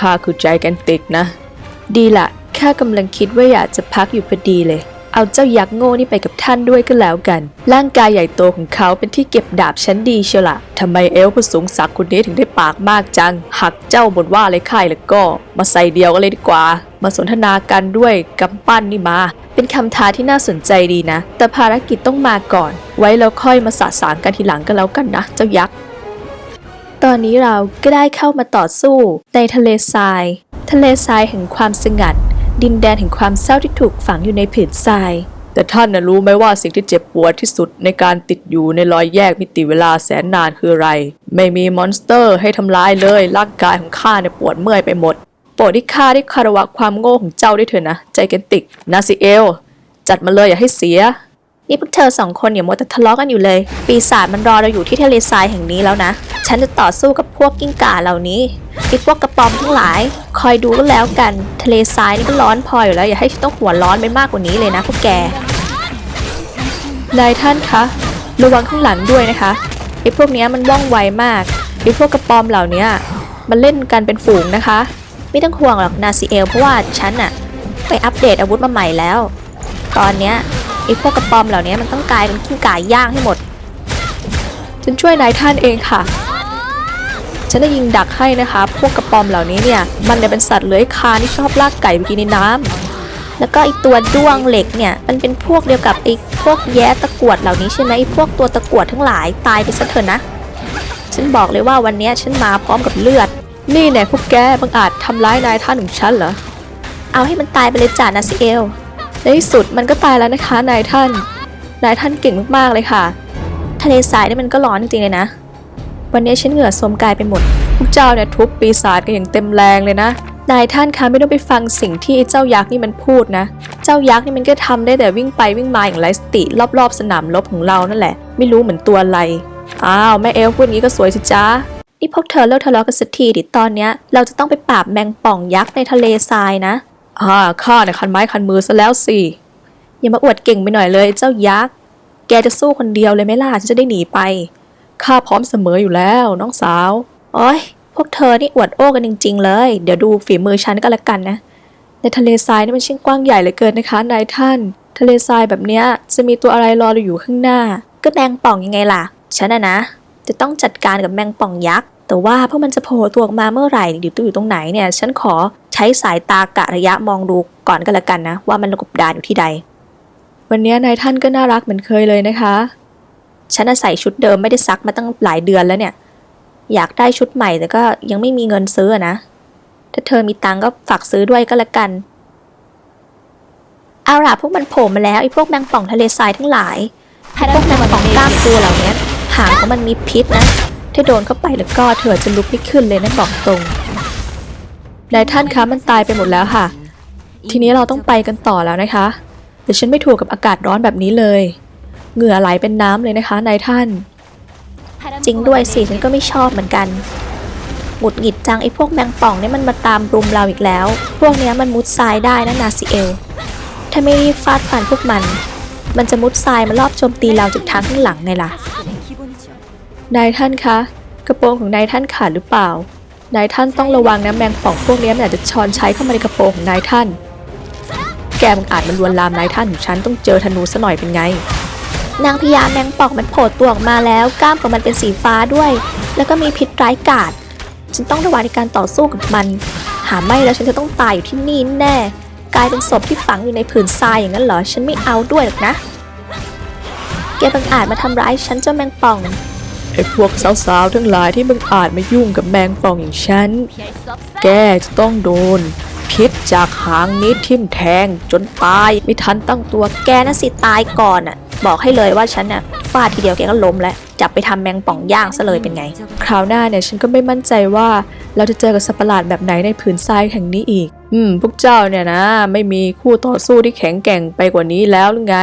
ข้าคือใจแกนติกนะ ดีละข้ากำลังคิดว่าอยากจะพักอยู่พอดีเลย เอาเจ้ายักษ์โง่นี่ไปกับท่านด้วยก็แล้วกัน ร่างกายใหญ่โตของเขาเป็นที่เก็บดาบชั้นดีเชียวละทำไมเอลผู้สูงศักดิ์คนนี้ถึงได้ปากมากจัง หักเจ้าบนว่าอะไรค่ายแล้วก็ มาใส่เดียวกันเลยดีกว่า มาสนทนากันด้วยกำปั้นนี่มา เป็นคำท้าที่น่าสนใจดีนะ แต่ภารกิจต้องมาก่อน ไว้แล้วค่อยมาสะสางกันทีหลังก็แล้วกันนะ เจ้ายักษ์ ตอนนี้เราก็ได้เข้ามาต่อสู้ในทะเลทราย ทะเลทรายแห่งความสงัด ดินแดนแห่งความเศร้าที่ถูกฝังอยู่ในผืนทราย แต่ท่านนะรู้ไหมว่าสิ่งที่เจ็บปวดที่สุดในการติดอยู่ในรอยแยกมิติเวลาแสนนานคืออะไร ไม่มีมอนสเตอร์ให้ทำร้ายเลยร่างกายของข้าเนี่ยปวดเมื่อยไปหมดโปรดที่ข้าได้คารวะความโง่ของเจ้าด้วยเถอะนะ ใจแกนติกนาซิเอล จัดมาเลยอย่าให้เสีย นี่พวกเธอสองคนอย่ามัวแต่ทะเลาะกันอยู่เลย ปีศาจมันรอเราอยู่ที่ทะเลทรายแห่งนี้แล้วนะ ฉันจะต่อสู้กับพวกกิ้งก่าเหล่านี้ไอ้พวกกระปอมทั้งหลาย คอยดูก็แล้วกัน ทะเลทรายนี่ก็ร้อนพออยู่แล้ว อย่าให้ฉันต้องหัวร้อนไปมากกว่านี้เลยนะพวกแก นายท่านคะ ระวังข้างหลังด้วยนะคะไอ้พวกนี้มันว่องไวมากไอ้พวกกระปอมเหล่านี้มันเล่นกันเป็นฝูงนะคะ ไม่ต้องห่วงหรอกนาซีเอลเพราะว่าฉันอะไปอัปเดตอาวุธมาใหม่แล้ว ตอนเนี้ย ไอ้พวกกระปอมเหล่านี้มันต้องกลายเป็นกิ้ก่าย่างให้หมด ฉันช่วยนายท่านเองค่ะ ฉันจะยิงดักให้นะคะ พวกกระปอมเหล่านี้เนี่ย มันเนี่ยเป็นสัตว์เลื้อยคลานที่ชอบลากไก่ไปกินในน้ำแล้วก็ไอตัวด้วงเหล็กเนี่ย มันเป็นพวกเดียวกับไอพวกแย้ตะกวดเหล่านี้ใช่ไหมไอพวกตัวตะกวดทั้งหลายตายไปซะเถอะนะ ฉันบอกเลยว่าวันนี้ฉันมาพร้อมกับเลือด นี่แน่พวกแกบังอาจทำร้ายนายท่านของฉันเหรอ เอาให้มันตายไปเลยจ้านาซิเอล ในที่สุดมันก็ตายแล้วนะคะนายท่าน นายท่านเก่งมากๆเลยค่ะ ทะเลทรายนี่มันก็ร้อนจริงๆเลยนะ วันนี้ฉันเหงื่อโทมกายไปหมด พวกเจ้าเนี่ยทุบปีศาจกันอย่างเต็มแรงเลยนะ นายท่านคะไม่ต้องไปฟังสิ่งที่ไอ้เจ้ายักษ์นี่มันพูดนะ เจ้ายักษ์นี่มันก็ทำได้แต่วิ่งไปวิ่งมาอย่างไร้สติรอบๆ สนามรบของเรานั่นแหละ ไม่รู้เหมือนตัวอะไร อ้าวแม่เอลพูดงี้ก็สวยสิจ้านี่พวกเธอเลิกทะเลาะกันสักทีดิตอนเนี้ยเราจะต้องไปปราบแมงป่องยักษ์ในทะเลทรายนะ อ่าข้าเนี่ยคันไม้คันมือซะแล้วสิอย่ามาอวดเก่งไปหน่อยเลย เจ้ายักษ์ แกจะสู้คนเดียวเลยไหมล่ะฉันจะได้หนีไป ข้าพร้อมเสมออยู่แล้ว น้องสาว โอ้ยพวกเธอนี่อวดโอ้กันจริง ๆ เลย เดี๋ยวดูฝีมือฉันก็แล้วกันนะ ในทะเลทรายนี่มันช่างกว้างใหญ่เหลือเกินนะคะนายท่าน ทะเลทรายแบบเนี้ยจะมีตัวอะไรรอเราอยู่ข้างหน้า ก็แมงป่องยังไงล่ะ ฉันอะนะ จะต้องจัดการกับแมงป่องยักษ์ แต่ว่าพวกมันจะโผล่ตัวออกมาเมื่อไหร่หรือตัวอยู่ตรงไหนเนี่ย ฉันขอใช้สายตากะระยะมองดูก่อนก็แล้วกันนะ ว่ามันกบดานอยู่ที่ใด วันนี้นายท่านก็น่ารักเหมือนเคยเลยนะคะ ฉันน่ะใส่ชุดเดิมไม่ได้ซักมาตั้งหลายเดือนแล้วเนี่ย อยากได้ชุดใหม่แต่ก็ยังไม่มีเงินซื้อนะ ถ้าเธอมีตังก็ฝากซื้อด้วยก็แล้วกัน เอาล่ะพวกมันโผล่มาแล้วไอ้พวกแมงป่องทะเลทรายทั้งหลายพวกแมงป่องกล้ามตัวเหล่านี้หางของมันมีพิษนะ ถ้าโดนเข้าไปแล้วก็เธอจะลุกไม่ขึ้นเลยนะบอกตรงนายท่านคะมันตายไปหมดแล้วค่ะ ทีนี้เราต้องไปกันต่อแล้วนะคะแต่ฉันไม่ถูกกับอากาศร้อนแบบนี้เลย เหงื่อไหลเป็นน้ำเลยนะคะนายท่าน จริงด้วยสิฉันก็ไม่ชอบเหมือนกันหงุดหงิดจังไอ้พวกแมงป่องเนี่ยมันมาตามรุมเราอีกแล้ว พวกเนี้ยมันมุดทรายได้นะนาซิเอล ถ้าไม่รีบฟาดฟันพวกมัน มันจะมุดทรายมารอบโจมตีเราจากทางข้างหลังไงล่ะ นายท่านคะ กระโปรงของนายท่านขาดหรือเปล่า นายท่านต้องระวังนะแมงป่องพวกนี้มันอาจจะชอนใช้เข้ามาในกระโปรงของนายท่าน แกมันอาจมันลวนลามนายท่านของฉันต้องเจอธนูซะหน่อยเป็นไง นางพญาแมงป่องมันโผล่ตัวออกมาแล้วกล้ามของมันเป็นสีฟ้าด้วย แล้วก็มีพิษร้ายกาจฉันต้องระวังในการต่อสู้กับมัน หาไม่แล้วฉันจะต้องตายอยู่ที่นี่แน่ กลายเป็นศพที่ฝังอยู่ในผืนทรายอย่างนั้นเหรอ ฉันไม่เอาด้วยหรอกนะ แกบังอาจมาทำร้ายฉันเจ้าแมงป่อง ไอ้พวกสาวๆทั้งหลายที่มึงอาจมายุ่งกับแมงป่องอย่างฉัน แกจะต้องโดน พิษจากหางนี้ทิ่มแทงจนตายไม่ทันตั้งตัว แกน่ะสิตายก่อนอะ บอกให้เลยว่าฉันน่ะฟาดทีเดียวแกก็ล้มแล้ว จับไปทำแมงป่องย่างซะเลยเป็นไง คราวหน้าเนี่ยฉันก็ไม่มั่นใจว่าเราจะเจอกับสัตว์ประหลาดแบบไหนในผืนทรายแห่งนี้อีก อืม พวกเจ้าเนี่ยนะ ไม่มีคู่ต่อสู้ที่แข็งแกร่งไปกว่านี้แล้วหรือไง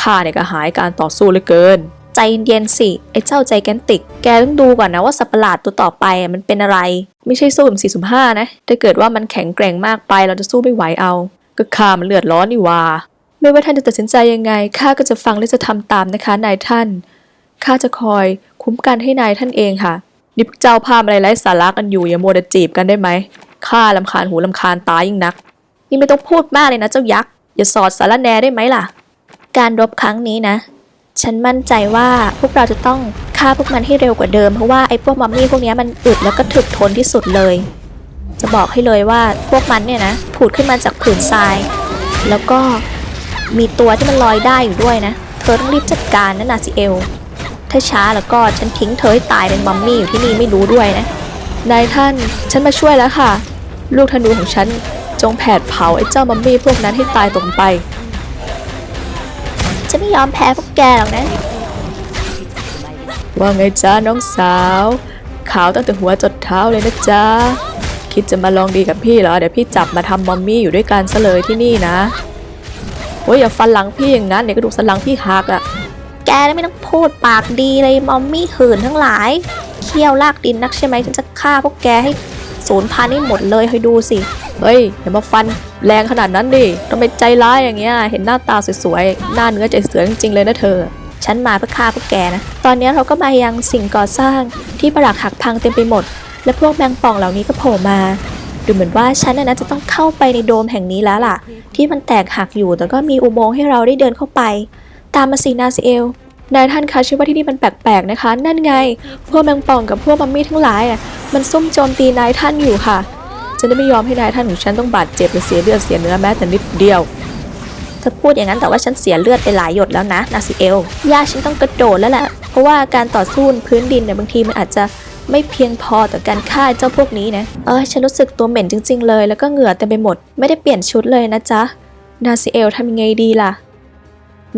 ข้าเนี่ยก็หายการต่อสู้เหลือเกิน ใจเย็นๆสิ ไอ้เจ้าใจแกนติก แกต้องดูก่อนนะว่าสัตว์ประหลาดตัวต่อไปมันเป็นอะไร ไม่ใช่สู้แบบสี่สุ่มห้านะ ถ้าเกิดว่ามันแข็งแกร่งมากไปเราจะสู้ไม่ไหวเอา ก็ข้ามันเลือดร้อนนี่ว่า ไม่ว่าท่านจะตัดสินใจยังไงข้าก็จะฟังและจะทำตามนะคะนายท่านข้าจะคอยคุ้มกันให้นายท่านเองค่ะ นี่พวกเจ้าพามอะไรไร้สาระกันอยู่อย่าโมัวแต่จีบกันได้ไหมข้าลำคาญหูลำคาญตายิ่งนัก นี่ไม่ต้องพูดมากเลยนะเจ้ายักษ์อย่าสอดสารแนได้ไหมล่ะ การรบครั้งนี้นะ ฉันมั่นใจว่าพวกเราจะต้องฆ่าพวกมันให้เร็วกว่าเดิมเพราะว่าไอ้พวกมัมมี่พวกนี้มันอึดแล้วก็ถึกทนที่สุดเลย จะบอกให้เลยว่าพวกมันเนี่ยนะผุดขึ้นมาจากผืนทราย แล้วก็มีตัวที่มันลอยได้อยู่ด้วยนะ เธอต้องรีบจัดการนะนาซิเอล ถ้าช้าแล้วก็ฉันทิ้งเธอให้ตายเป็นมัมมี่อยู่ที่นี่ไม่รู้ด้วยนะนายท่านฉันมาช่วยแล้วค่ะ ลูกธนูของฉันจงแผดเผาไอ้เจ้ามัมมี่พวกนั้นให้ตายตรงไป จะไม่ยอมแพ้พวกแกหรอกนะ ว่าไงจ้าน้องสาว ขาวตั้งแต่หัวจดเท้าเลยนะจ๊ะ คิดจะมาลองดีกับพี่เหรอ เดี๋ยวพี่จับมาทำมัมมี่อยู่ด้วยกันซะเลยที่นี่นะโอ้ยอย่าฟันหลังพี่อย่างนั้นเดี๋ยวกระดูกสันหลังพี่หักอะแกนี่ไม่ต้องพูดปากดีเลยมอมมี่หื่นทั้งหลาย เคี่ยวลากดินนักใช่ไหมฉันจะฆ่าพวกแกให้สูญพันธุ์ให้หมดเลยให้ดูสิ เฮ้ยอย่ามาฟันแรงขนาดนั้นดิทำไมใจร้ายอย่างเงี้ย เห็นหน้าตาสวยๆ หน้าเนื้อใจเสือจริงๆเลยนะเธอ ฉันมาเพื่อฆ่าพวกแกนะ ตอนนี้เราก็มายังสิ่งก่อสร้างที่ปรักหักพังเต็มไปหมด และพวกแมงป่องเหล่านี้ก็โผล่มา ดูเหมือนว่าฉันน่ะจะต้องเข้าไปในโดมแห่งนี้แล้วล่ะ ที่มันแตกหักอยู่แต่ก็มีอุโมงค์ให้เราได้เดินเข้าไป ตามมาสินาซิเอลนายท่านคะชื่อว่าที่นี่มันแปลกๆนะคะ นั่นไง พวกแมงป่องกับพวกมัมมี่ทั้งหลายอะมันซุ่มโจมตีนายท่านอยู่ค่ะ ฉันจะไม่ยอมให้นายท่านของฉันต้องบาดเจ็บหรือเสียเลือดเสียเนื้อแม้แต่นิดเดียวเธอพูดอย่างนั้นแต่ว่าฉันเสียเลือดไปหลายหยดแล้วนะนาซิเอลย่าฉันต้องกระโดดแล้วแหละเพราะว่าการต่อสู้พื้นดินเนี่ยบางทีมันอาจจะไม่เพียงพอต่อการฆ่าเจ้าพวกนี้นะเออฉันรู้สึกตัวเหม็นจริง ๆ เลย แล้วก็เหงื่อเต็มไปหมดไม่ได้เปลี่ยนชุดเลยนะจ๊ะนาซิเอลทำยังไงดีล่ะ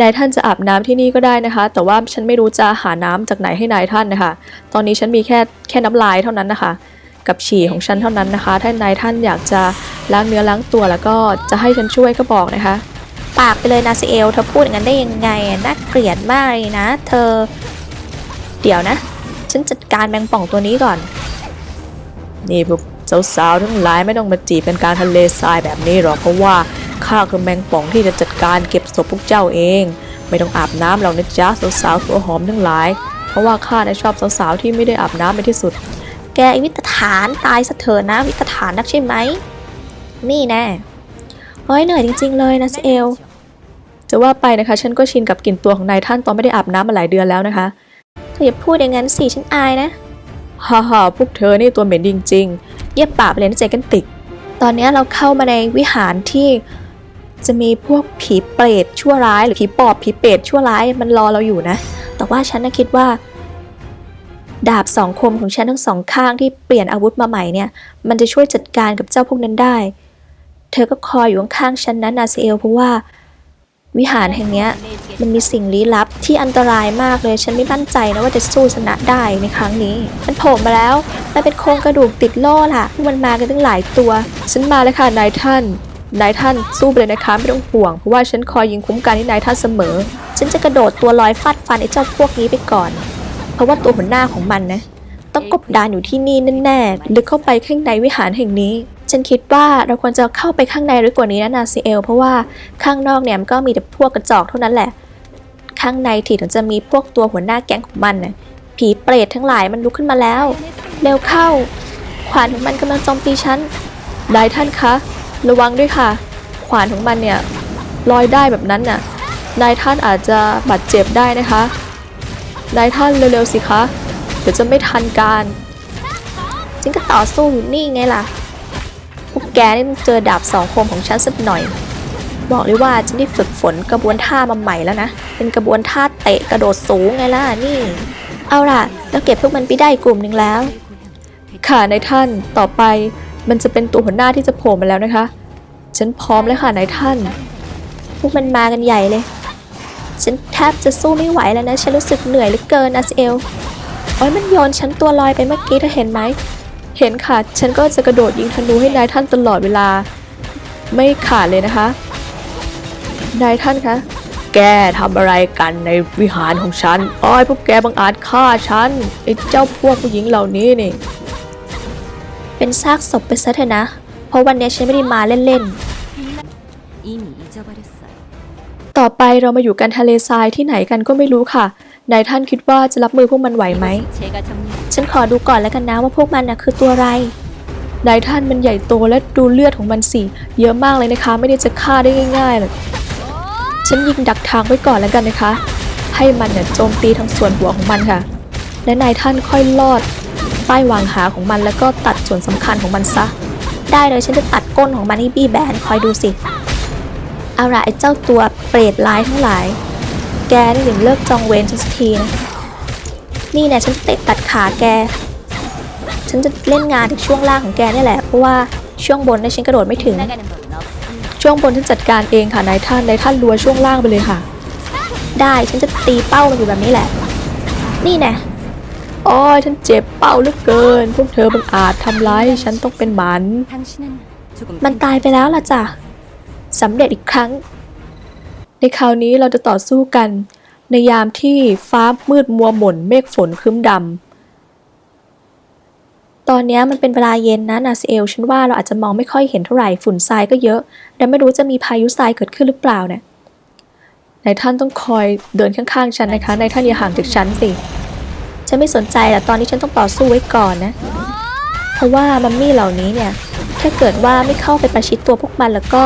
นายท่านจะอาบน้ำที่นี่ก็ได้นะคะ แต่ว่าฉันไม่รู้จะหาน้ำจากไหนให้นายท่านนะคะ ตอนนี้ฉันมีแค่แค่น้ำลายเท่านั้นนะคะ กับฉี่ของฉันเท่านั้นนะคะ ถ้านายท่านอยากจะล้างเนื้อล้างตัวแล้วก็จะให้ฉันช่วยก็บอกนะคะ ปากไปเลยนาซิเอลเธอพูดอย่างนั้นได้ยังไงน่าเกลียดมากเลยนะ เธอ เดี๋ยวนะ ฉันจัดการแมงป่องตัวนี้ก่อน นี่พวกสาวๆทั้งหลายไม่ต้องมาจีบเป็นการทะเลทรายแบบนี้หรอกเพราะว่าข้าคือแมงป่องที่จะจัดการเก็บศพพวกเจ้าเอง ไม่ต้องอาบน้ำหรอกนะจ๊ะสาวๆตัวหอมทั้งหลาย เพราะว่าข้าเนี่ยชอบสาวๆที่ไม่ได้อาบน้ำเป็นที่สุด แกไอวิตฐานตายซะเถอะนะวิตฐานนักใช่ไหม นี่แน่เฮ้ยเหนื่อยจริง ๆ เลยนะเซเอลจะว่าไปนะคะ ฉันก็ชินกับกลิ่นตัวของนายท่านตอนไม่ได้อาบน้ำมาหลายเดือนแล้วนะคะเธออย่าพูดอย่างนั้นสิฉันอายนะฮ่าฮ่าพวกเธอนี่ตัวเหม็นจริง ๆ เย็บปากไปเลยนะเจกันติก ตอนนี้เราเข้ามาในวิหารที่จะมีพวกผีเปรตชั่วร้าย หรือผีปอบผีเปรตชั่วร้ายมันรอเราอยู่นะ แต่ว่าฉันน่ะคิดว่า ดาบสองคมของฉันทั้งสองข้างที่เปลี่ยนอาวุธมาใหม่เนี่ย มันจะช่วยจัดการกับเจ้าพวกนั้นได้ เธอก็คอยอยู่ข้างๆฉันนะนาเซเอลเพราะว่า วิหารแห่งนี้มันมีสิ่งลี้ลับที่อันตรายมากเลย ฉันไม่มั่นใจนะว่าจะสู้ชนะได้ในครั้งนี้ มันโผล่มาแล้ว มันเป็นโครงกระดูกติดโล่ล่ะ มันมากันตั้งหลายตัว ฉันมาแล้วค่ะนายท่านนายท่านสู้ไปเลยนะคะไม่ต้องห่วงเพราะว่าฉันคอยยิงคุ้มกันให้นายท่านเสมอ ฉันจะกระโดดตัวลอยฟาดฟันไอ้เจ้าพวกนี้ไปก่อน เพราะว่าตัวหัวหน้าของมันนะ ต้องกบดานอยู่ที่นี่แน่ๆลึกเข้าไปข้างในวิหารแห่งนี้ ฉันคิดว่าเราควรจะเข้าไปข้างในลึกกว่านี้นะนาซีเอลเพราะว่าข้างนอกเนี่ยมันก็มีแต่พวกกระจอกเท่านั้นแหละ ข้างในที่ถึงจะมีพวกตัวหัวหน้าแก๊งของมันนะผีเปรตทั้งหลายมันลุกขึ้นมาแล้ว เร็วเข้า ขวานของมันกำลังโจมตีฉันนายท่านคะ ระวังด้วยค่ะ ขวานของมันเนี่ยลอยได้แบบนั้นน่ะนายท่านอาจจะบาดเจ็บได้นะคะ นายท่านเร็วๆสิคะ เดี๋ยวจะไม่ทันการฉันก็ต่อสู้อยู่นี่ไงล่ะ พวกแกนี่เจอดาบสองคมของฉันสักหน่อย บอกเลยว่าฉันได้ฝึกฝนกระบวนท่ามาใหม่แล้วนะ เป็นกระบวนท่าเตะกระโดดสูงไงล่ะนี่ เอาล่ะ แล้วเก็บพวกมันไปได้กลุ่มหนึ่งแล้ว ค่ะนายท่าน ต่อไปมันจะเป็นตัวหัวหน้าที่จะโผล่มาแล้วนะคะ ฉันพร้อมแล้วค่ะนายท่าน พวกมันมากันใหญ่เลย ฉันแทบจะสู้ไม่ไหวแล้วนะ ฉันรู้สึกเหนื่อยเหลือเกินอาซเอลโอ้ยมันโยนฉันตัวลอยไปเมื่อกี้เธอเห็นไหม เห็นค่ะ ฉันก็จะกระโดดยิงธนูให้นายท่านตลอดเวลา ไม่ขาดเลยนะคะ นายท่านคะ แกทำอะไรกันในวิหารของฉัน อ้อยพวกแกบังอาจฆ่าฉันไอ้เจ้าพวกผู้หญิงเหล่านี้นี่ เป็นซากศพไปซะเถอะนะ เพราะวันนี้ฉันไม่ได้มาเล่นๆ ต่อไปเรามาอยู่กันทะเลทรายที่ไหนกันก็ไม่รู้ค่ะ นายท่านคิดว่าจะรับมือพวกมันไหวไหม ฉันขอดูก่อนแล้วกันนะว่าพวกมันนะคือตัวอะไร นายท่านมันใหญ่โตและดูเลือดของมันสิ เยอะมากเลยนะคะ ไม่ได้จะฆ่าได้ง่ายๆเลยฉันยิงดักทางไว้ก่อนแล้วกันนะคะ ให้มันเนี่ยโจมตีทั้งส่วนหัวของมันค่ะ และนายท่านค่อยลอดใต้วางหาของมันแล้วก็ตัดส่วนสำคัญของมันซะ ได้เลยฉันจะตัดก้นของมันให้บี้แบนคอยดูสิ อาละไอ้เจ้าตัวเปรตร้ายทั้งหลาย แกนี่ถึงเลิกจองเวรสักทีนะ นี่นะฉันเตะตัดขาแก ฉันจะเล่นงานที่ช่วงล่างของแกนี่แหละ เพราะว่าช่วงบนเนฉันกระโดดไม่ถึง ช่วงบนฉันจัดการเองค่ะนายท่าน นายท่านรัวช่วงล่างไปเลยค่ะ ได้ฉันจะตีเป้ามันอยู่แบบนี้แหละ นี่นะโอ้ยฉันเจ็บเป้าเหลือเกิน พวกเธอบันอาจทำร้ายฉันต้องเป็นหมัน มันตายไปแล้วล่ะจ้ะ สำเร็จอีกครั้ง ในคราวนี้เราจะต่อสู้กัน ในยามที่ฟ้ามืดมัวหม่นเมฆฝนครึ้มดำ ตอนนี้มันเป็นเวลาเย็นนะนาซิเอลฉันว่าเราอาจจะมองไม่ค่อยเห็นเท่าไหร่ฝุ่นทรายก็เยอะ และไม่รู้จะมีพายุทรายเกิดขึ้นหรือเปล่าเนี่ยนายท่านต้องคอยเดินข้างๆฉันนะคะนายท่านอย่าห่างจากฉันสิ ฉันไม่สนใจแต่ตอนนี้ฉันต้องต่อสู้ไว้ก่อนนะ ราะว่ามัมมี่เหล่านี้เนี่ย ถ้าเกิดว่าไม่เข้าไปประชิดตัวพวกมันแล้วก็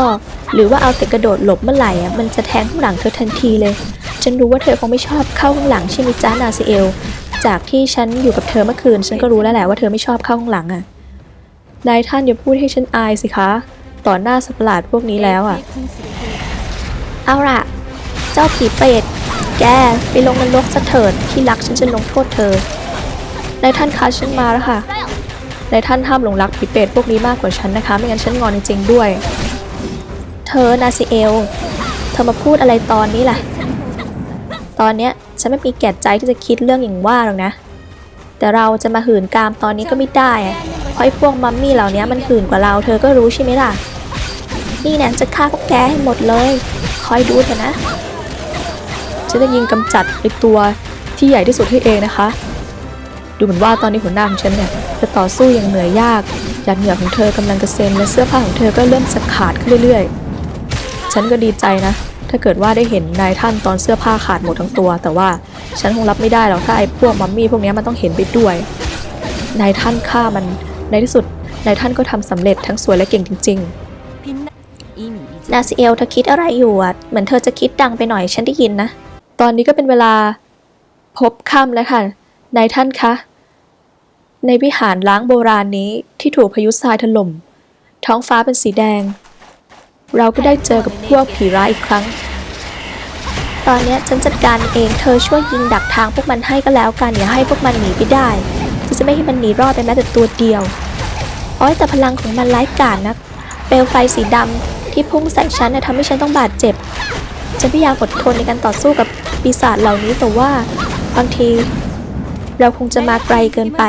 หรือว่าเอาแต่กระโดดหลบเมื่อไหร่อะมันจะแทงข้างหลังเธอทันทีเลย ฉันรู้ว่าเธอคงไม่ชอบเข้าข้างหลังใช่ไหมจ้านาซิเอล จากที่ฉันอยู่กับเธอเมื่อคืน ฉันก็รู้แล้วแหละว่าเธอไม่ชอบเข้าข้างหลังอะนายท่านอย่าพูดให้ฉันอายสิคะ ต่อหน้าสัตว์ประหลาดพวกนี้แล้วอะ เอาล่ะ เจ้าผีเปรตแกไปลงนรกซะเถิดที่รักฉันจะลงโทษเธอนายท่านคะฉันมาแล้วค่ะ นท่านห้ามหลงรักผีเปรตพวกนี้มากกว่าฉันนะคะ ไม่งั้นฉันงอนจริงๆด้วย เธอนาซิเอล เธอมาพูดอะไรตอนนี้ล่ะ ตอนเนี้ยฉันไม่มีแก่ใจที่จะคิดเรื่องอย่างว่าหรอกนะ แต่เราจะมาหื่นกามตอนนี้ก็ไม่ได้เพราะไอ้พวกมัมมี่เหล่านี้มันหื่นกว่าเรา เธอก็รู้ใช่ไหมล่ะ นี่แน่จะฆ่าพวกแกให้หมดเลย คอยดูเถอะนะ ฉันจะยิงกำจัดไอ้ตัวที่ใหญ่ที่สุดให้เองนะคะ ดูเหมือนว่าตอนนี้หัวหน้าของฉันเนี่ยจะต่อสู้อย่างเหนื่อยยากหยาดเหงื่อของเธอกำลังกระเซ็นและเสื้อผ้าของเธอก็เริ่มสักขาดขึ้นเรื่อยๆ ฉันก็ดีใจนะ ถ้าเกิดว่าได้เห็นนายท่านตอนเสื้อผ้าขาดหมดทั้งตัว แต่ว่าฉันคงรับไม่ได้หรอกถ้าไอ้พวกมัมมี่พวกนี้มันต้องเห็นไปด้วยนายท่านฆ่ามันในที่สุดนายท่านก็ทำสำเร็จทั้งสวยและเก่งจริง ๆ นาซิเอลเธอคิดอะไรอยู่อะเหมือนเธอจะคิดดังไปหน่อยฉันได้ยินนะ ตอนนี้ก็เป็นเวลาพบค่ำแล้วค่ะ นายท่านคะ ในวิหารล้างโบราณนี้ที่ถูกพายุทรายถล่ม ท้องฟ้าเป็นสีแดง เราก็ได้เจอกับพวกผีร้ายอีกครั้ง ตอนนี้ฉันจัดการเองเธอช่วยยิงดักทางพวกมันให้ก็แล้วกันอย่าให้พวกมันหนีไปได้ฉันจะไม่ให้มันหนีรอดไปแม้แต่ตัวเดียวอ้อยแต่พลังของมันร้ายกาจนัก เปลวไฟสีดำที่พุ่งใส่ฉันนี่ยทำให้ฉันต้องบาดเจ็บ ฉันพยายามอดทนในการต่อสู้กับปีศาจเหล่านี้แต่ว่าบางที เราคงจะมาไกลเกินไป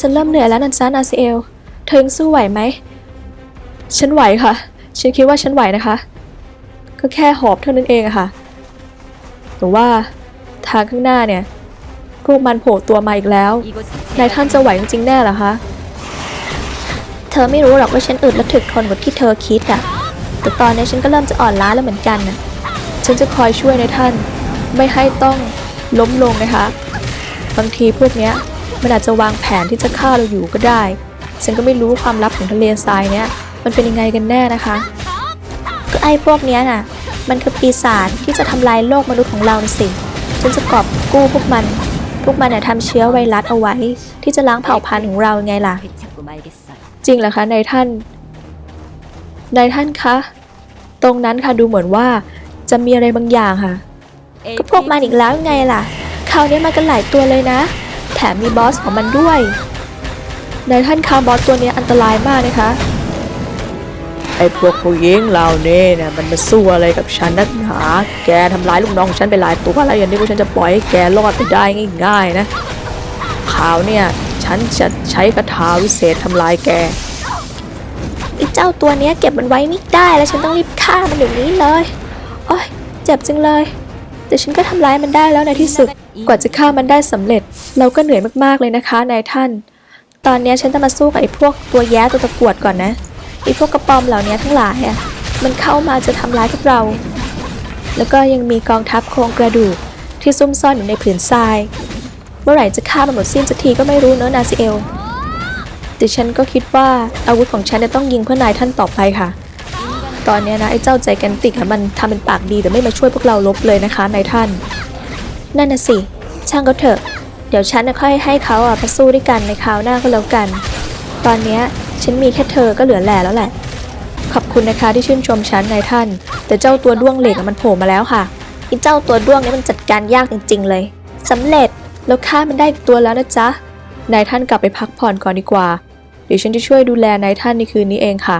ฉันเริ่มเหนื่อยแล้วนันซานาซิเอล เธอยังสู้ไหวไหม ฉันไหวค่ะ ฉันคิดว่าฉันไหวนะคะ ก็แค่หอบเท่านั้นเองอะค่ะ แต่ว่าทางข้างหน้าเนี่ย พวกมันโผล่ตัวมาอีกแล้ว นายท่านจะไหวจริงๆแน่เหรอคะ เธอไม่รู้หรอกว่าฉันอึดและถึกทนกว่าที่เธอคิดอะแต่ตอนนี้ฉันก็เริ่มจะอ่อนล้าแล้วเหมือนกันน่ะฉันจะคอยช่วยนายท่าน ไม่ให้ต้องล้มลงนะคะ บางทีพวกเนี้ยมันอาจจะวางแผนที่จะฆ่าเราอยู่ก็ได้ ฉันก็ไม่รู้ความลับของทะเลทรายเนี้ยมันเป็นยังไงกันแน่นะคะ ก็ไอ้พวกเนี้ยน่ะ มันคือปีศาจที่จะทำลายโลกมนุษย์ของเราสิฉันจะกอบกู้พวกมัน พวกมันเนี่ยทำเชื้อไวรัสเอาไว้ ที่จะล้างเผ่าพันธุ์ของเราไงล่ะ จริงเหรอคะนายท่านนายท่านคะ ตรงนั้นค่ะดูเหมือนว่าจะมีอะไรบางอย่างค่ะ ก็พวกมันอีกแล้วไงล่ะ คราวนี้มากันหลายตัวเลยนะ แถมมีบอสของมันด้วยนายท่านคะบอสตัวนี้อันตรายมากนะคะไอ้พวกผู้หญิงเหล่านี้เนี่ยมันมาสู้อะไรกับฉันนักหนาแกทำร้ายลูกน้องของฉันไปหลายตัวแล้วอย่างนี้พวกฉันจะปล่อยให้แกรอดไปได้ง่ายๆนะข่าวเนี่ยฉันจะใช้คาถาวิเศษทำลายแกไอ้เจ้าตัวเนี้ยเก็บมันไว้ไม่ได้แล้วฉันต้องรีบฆ่ามันเดี๋ยวนี้เลยโอ๊ยเจ็บจังเลย แต่ฉันก็ทำร้ายมันได้แล้วในที่สุด กว่าจะฆ่ามันได้สำเร็จ เราก็เหนื่อยมากๆเลยนะคะนายท่าน ตอนนี้ฉันจะมาสู้กับไอ้พวกตัวแย้ตัวตะกวดก่อนนะไอ้พวกกระปอมเหล่านี้ทั้งหลายอะมันเข้ามาจะทำร้ายพวกเรา แล้วก็ยังมีกองทัพโครงกระดูกที่ซุ่มซ่อนอยู่ในผืนทราย เมื่อไหร่จะฆ่ามันหมดสิ้นสักทีก็ไม่รู้เนอะนาซิเอลแต่ฉันก็คิดว่าอาวุธของฉันจะต้องยิงเพื่อนายท่านต่อไปค่ะ ตอนนี้นะไอ้เจ้าใจแกนติกมันทำเป็นปากดีแต่ไม่มาช่วยพวกเราลบเลยนะคะนายท่าน นั่นน่ะสิ ช่างก็เถอะ เดี๋ยวฉันจะค่อยให้เขาอะมาสู้ด้วยกันในคราวหน้าก็แล้วกัน ตอนเนี้ยฉันมีแค่เธอก็เหลือแหล่แล้วแหละ ขอบคุณนะคะที่ชื่นชมฉันนายท่าน แต่เจ้าตัวด้วงเหล็กมันโผล่มาแล้วค่ะไอ้เจ้าตัวด้วงนี้มันจัดการยากจริง ๆ เลยสำเร็จแล้วฆ่ามันได้อีกตัวแล้วนะจ๊ะนายท่านกลับไปพักผ่อนก่อนดีกว่า เดี๋ยวฉันจะช่วยดูแลนายท่านในคืนนี้เองค่ะ